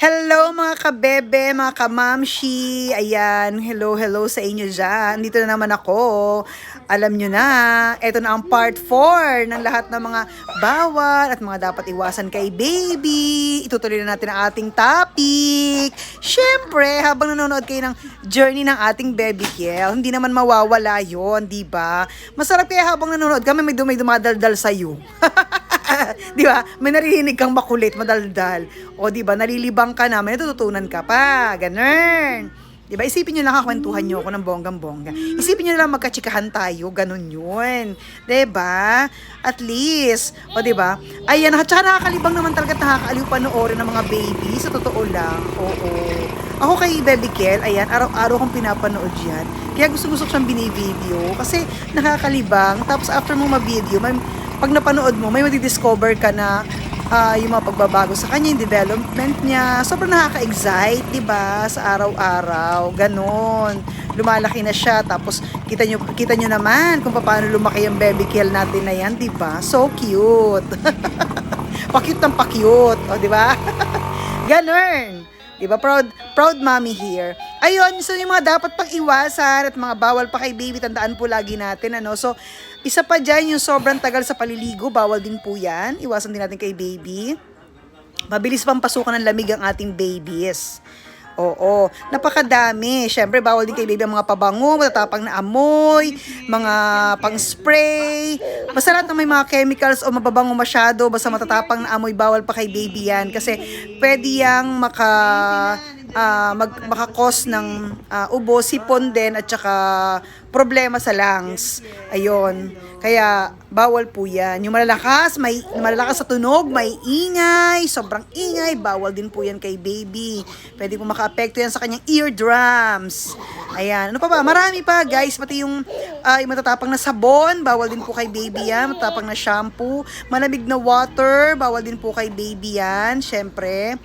Hello mga kabebe, mga kamamshi. Ayan, hello, hello sa inyo dyan. Dito na naman ako. Alam nyo na, ito na ang part 4 ng lahat ng mga bawal at mga dapat iwasan kay baby. Itutuloy na natin ang ating topic. Siyempre, habang nanonood kayo ng journey ng ating baby Kiel, hindi naman mawawala yon di ba? Masarap kaya habang nanonood kami may, dum- may dumadaldal sa'yo. di ba? May naririnig kang makulit, madaldal. O di ba, nalilibang ka na, may natututunan ka pa. Ganun. Di ba? Isipin nyo lang kakwentuhan nyo ako ng bonggang-bongga. Isipin nyo lang magkatsikahan tayo. Ganun yun. Di ba? At least. O di ba? Ayan, at saka nakakalibang naman talaga at nakakaaliw panoorin ng mga baby. Sa totoo lang. Oo. Ako kay Baby Kel, ayan, araw-araw kong pinapanood yan. Kaya gusto-gusto ko siyang binivideo. Kasi nakakalibang. Tapos after mo ma-video, may, pag napanood mo, may madidiscover ka na ah, yung mga pagbabago sa kanya, yung development niya. Sobrang nakaka-excite, di ba? Sa araw-araw. Ganon. Lumalaki na siya. Tapos, kita nyo, kita nyo naman kung paano lumaki yung baby kill natin na yan, di ba? So cute. pa-cute ng pa-cute. O, di ba? Ganon. Di ba? Proud, proud mommy here. Ayun, so yung mga dapat pang iwasan at mga bawal pa kay baby, tandaan po lagi natin, ano? So, isa pa dyan, yung sobrang tagal sa paliligo, bawal din po yan. Iwasan din natin kay baby. Mabilis pang pasukan ng lamig ang ating babies. Oo, napakadami. Siyempre, bawal din kay baby ang mga pabango, matatapang na amoy, mga pang-spray. Basta lahat na may mga chemicals o mababango masyado, basta matatapang na amoy, bawal pa kay baby yan. Kasi pwede yang maka, ah, mag, makakos ng ah, ubo, sipon din, at saka problema sa lungs. Ayun. Kaya, bawal po yan. Yung malalakas, may malalakas sa tunog, may ingay, sobrang ingay, bawal din po yan kay baby. Pwede po makaapekto yan sa kanyang eardrums. Ayan. Ano pa ba? Marami pa, guys. Pati yung, ah, yung matatapang na sabon, bawal din po kay baby yan. Matatapang na shampoo. Malamig na water, bawal din po kay baby yan. Siyempre.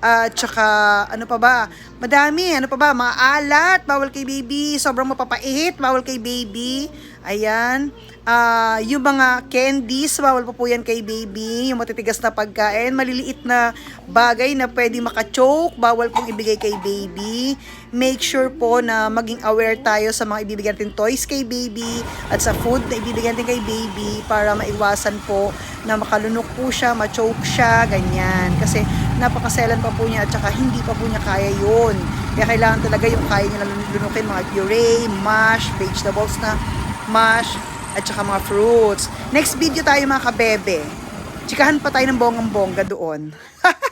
At tsaka, ano pa ba? Madami, ano pa ba? Mga alat, bawal kay baby. Sobrang mapapait, bawal kay baby. Ayan. Ah, yung mga candies, bawal pa po yan kay baby. Yung matitigas na pagkain, maliliit na bagay na pwede makachoke, bawal pong ibigay kay baby. Make sure po na maging aware tayo sa mga ibibigay natin toys kay baby at sa food na ibibigay natin kay baby para maiwasan po na makalunok po siya, machoke siya, ganyan. Kasi napakaselan pa po niya at saka hindi pa po niya kaya yun. Kaya kailangan talaga yung kaya niya lunukin mga puree, mash, vegetables na mash, at saka mga fruits. Next video tayo mga kabebe. Chikahan pa tayo ng bonggang-bongga doon.